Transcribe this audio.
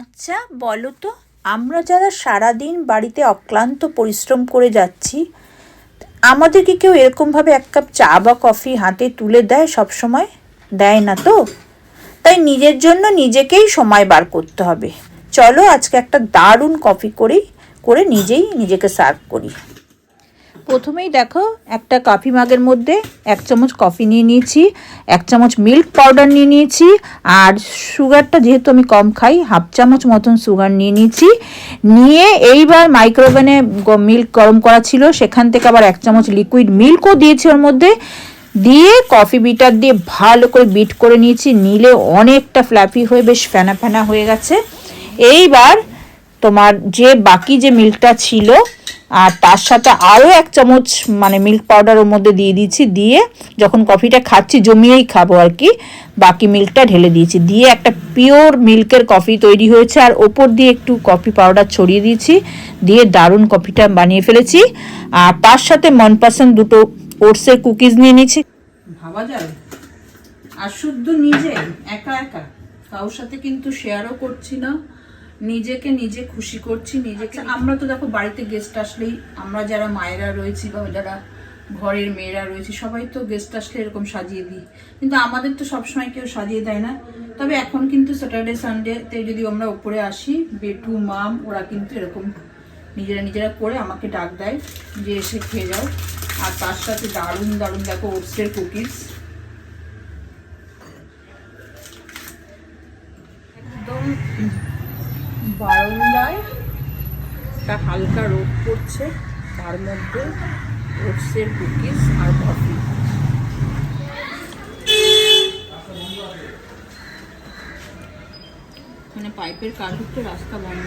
আচ্ছা বলো তো, আমরা যারা সারাদিন বাড়িতে অক্লান্ত পরিশ্রম করে যাচ্ছি আমাদের কি কেউ এরকমভাবে এক কাপ চা বা কফি হাতে তুলে দেয় সব সময় দেয় না তো? তাই নিজের জন্য নিজেকেই সময় বার করতে হবে। চলো আজকে একটা দারুণ কফি করি, করে নিজেই নিজেকে সার্ভ করি। প্রথমেই দেখো একটা কফি মাগের মধ্যে এক চামচ কফি নিয়ে নিয়েছি, এক চামচ মিল্ক পাউডার নিয়ে নিয়েছি, আর সুগারটা যেহেতু আমি কম খাই হাফ চামচ মতন সুগার নিয়ে নিয়েছি। নিয়ে এইবার মাইক্রোওভেনে মিল্ক গরম করা ছিল, সেখান থেকে আবার এক চামচ লিকুইড মিল্কও দিয়েছি ওর মধ্যে। দিয়ে কফি বিটার দিয়ে ভালো করে বিট করে নিয়েছি, নিলে অনেকটা ফ্ল্যাপি হয়ে বেশ ফেনা ফেনা হয়ে গেছে। এইবার তোমার যে বাকি যে মিল্কটা ছিল আর তার সাথে আরও এক চামচ মানে মিল্ক পাউডার ওর মধ্যে দিয়ে দিয়েছি, দিয়ে যখন কফিটা খাচ্ছি, জমিয়েই খাব আর কি, বাকি মিল্কটা ঢেলে দিয়েছি। দিয়ে একটা পিওর মিল্কের কফি তৈরি হয়েছে, আর ওপর দিয়ে একটু কফি পাউডার ছড়িয়ে দিয়েছি, দিয়ে দারুণ কফিটা বানিয়ে ফেলেছি। আর তার সাথে মনপসন্দ দুটো ওটসের কুকিজ নিয়ে নিয়েছি। ভাবা যায়? আর শুদ্ধ নিজে, একা একা, কারোর সাথে কিন্তু শেয়ারও করছি না। নিজেকে নিজে খুশি করছি নিজেকে আমরা তো দেখো বাড়িতে গেস্ট আসলেই আমরা যারা মায়েরা রয়েছি বা যারা ঘরের মেয়েরা রয়েছে সবাই তো গেস্ট আসলে এরকম সাজিয়ে দিই। কিন্তু আমাদের তো সবসময় কেউ সাজিয়ে দেয় না। তবে এখন কিন্তু স্যাটারডে সানডেতে যদি আমরা উপরে আসি বেটু মাম ওরা কিন্তু এরকম নিজেরা নিজেরা করে আমাকে ডাক দেয় যে এসে খেয়ে যাও। আর তার সাথে দারুণ দারুণ দেখো ওটসের কুকিজ একদম বারান্দায় একটা হালকা রোদ পড়ছে, তার মধ্যে ওটসের কুকিজ আর কফি। মানে পাইপের কাজ হচ্ছে রাস্তা বন্ধ।